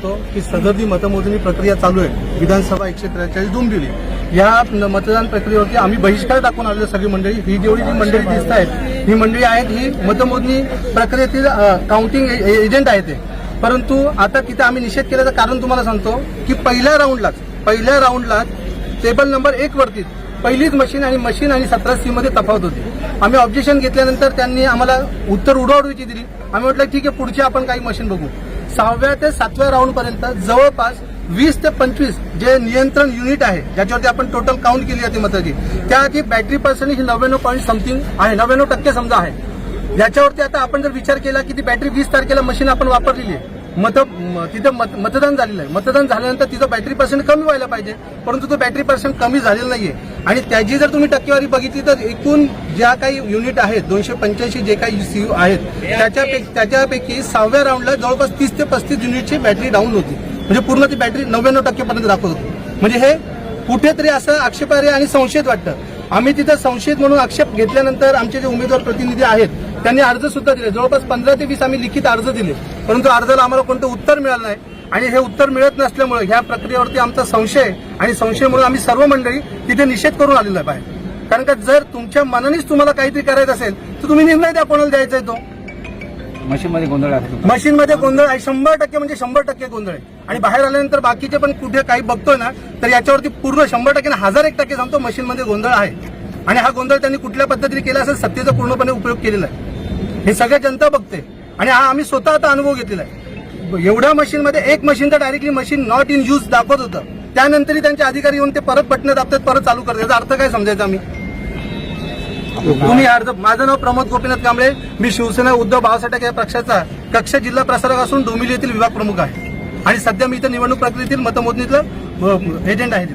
सांगतो की सदरदी मतमोजणी प्रक्रिया चालू आहे विधानसभा एकशे त्रेचाळीस डोंबिवली या मतदान प्रक्रियेवरती आम्ही बहिष्कार टाकून आलेलो सगळी मंडळी. ही जेवढी जी मंडळी दिसत आहेत ही मंडळी आहेत ही मतमोजणी प्रक्रियेतील काउंटिंग एजंट आहेत ते. परंतु आता तिथे आम्ही निषेध केल्याचं कारण तुम्हाला सांगतो की पहिल्या राऊंडलाच पहिल्या राऊंडलाच टेबल नंबर एक वरती पहिलीच मशीन आणि मशीन आणि सतरा सी मध्ये तफावत होती. आम्ही ऑब्जेक्शन घेतल्यानंतर त्यांनी आम्हाला उत्तर उडवाउडवीची दिली. आम्ही म्हटलं ठीक आहे पुढची आपण काही मशीन बघू. सहाव्या ते सातव्या राऊंड पर्यंत जवळपास वीस ते पंचवीस जे नियंत्रण युनिट आहे ज्याच्यावरती आपण टोटल काउंट केली जाते मताची त्याआधी बॅटरी पर्सेंटेज ही नव्याण्णव पॉईंट समथिंग आहे नव्याण्णव टक्के समजा आहे. याच्यावरती आता आपण जर विचार केला की ती बॅटरी वीस तारखेला मशीन आपण वापरलेली आहे मत तिथं मत मतदान झालेलं आहे. मतदान झाल्यानंतर तिथं बॅटरी पर्सेंट कमी व्हायला पाहिजे परंतु तो बॅटरी पर्सेंट कमी झालेला नाहीये. आणि त्याची जर तुम्ही टक्केवारी बघितली तर एकूण ज्या काही युनिट आहेत दोनशे पंच्याऐंशी जे काही सीयू आहेत त्याच्यापैकी त्याच्यापैकी सहाव्या राऊंडला जवळपास तीस ते पस्तीस युनिटची बॅटरी डाऊन होती. म्हणजे पूर्ण ती बॅटरी नव्याण्णव टक्केपर्यंत दाखवत होती. म्हणजे हे कुठेतरी असं आक्षेपार्ह आणि संशयित वाटतं. आम्ही तिथं संशयित म्हणून आक्षेप घेतल्यानंतर आमचे जे उमेदवार प्रतिनिधी आहेत त्यांनी अर्ज सुद्धा दिले. जवळपास पंधरा ते वीस आम्ही लिखित अर्ज दिले. परंतु अर्जाला आम्हाला कोणतं उत्तर मिळालं नाही. आणि हे उत्तर मिळत नसल्यामुळे ह्या प्रक्रियेवरती आमचा संशय आणि संशयामुळे आम्ही सर्व मंडळी तिथे निषेध करून आलेलो आहे बाहेर. कारण का जर तुमच्या मनानेच तुम्हाला काहीतरी करायचं असेल तर तुम्ही निर्णय द्या कोणाला द्यायचा आहे तो? मशीनमध्ये गोंधळ आहे. मशीनमध्ये गोंधळ आहे. शंभर टक्के म्हणजे शंभर टक्के गोंधळ आहे. आणि बाहेर आल्यानंतर बाकीचे पण कुठे काही बघतोय ना तर याच्यावरती पूर्ण शंभर टक्के हजार एक टक्के सांगतो मशीनमध्ये गोंधळ आहे. आणि हा गोंधळ त्यांनी कुठल्या पद्धतीने केला असेल सत्तेचा पूर्णपणे उपयोग केलेला आहे. हे सगळं जनता बघते. आणि हा आम्ही स्वतः आता अनुभव घेतलेला आहे. एवढ्या मशीनमध्ये एक मशीन तर directly machine not in use दाखवत होतं. त्यानंतरही त्यांचे अधिकारी येऊन ते परत बटणं दाबतात परत चालू करतात. याचा अर्थ काय समजायचा आम्ही तुम्ही अर्ज माझं नाव प्रमोद गोपीनाथ कांबळे. मी शिवसेना उद्धव बाळासाहेब या पक्षाचा कक्ष जिल्हा प्रसारक असून डोंबिवली येथील विभाग प्रमुख आहे. आणि सध्या मी इथं निवडणूक प्रक्रियेतील मतमोजणीतलं एजंट आहे.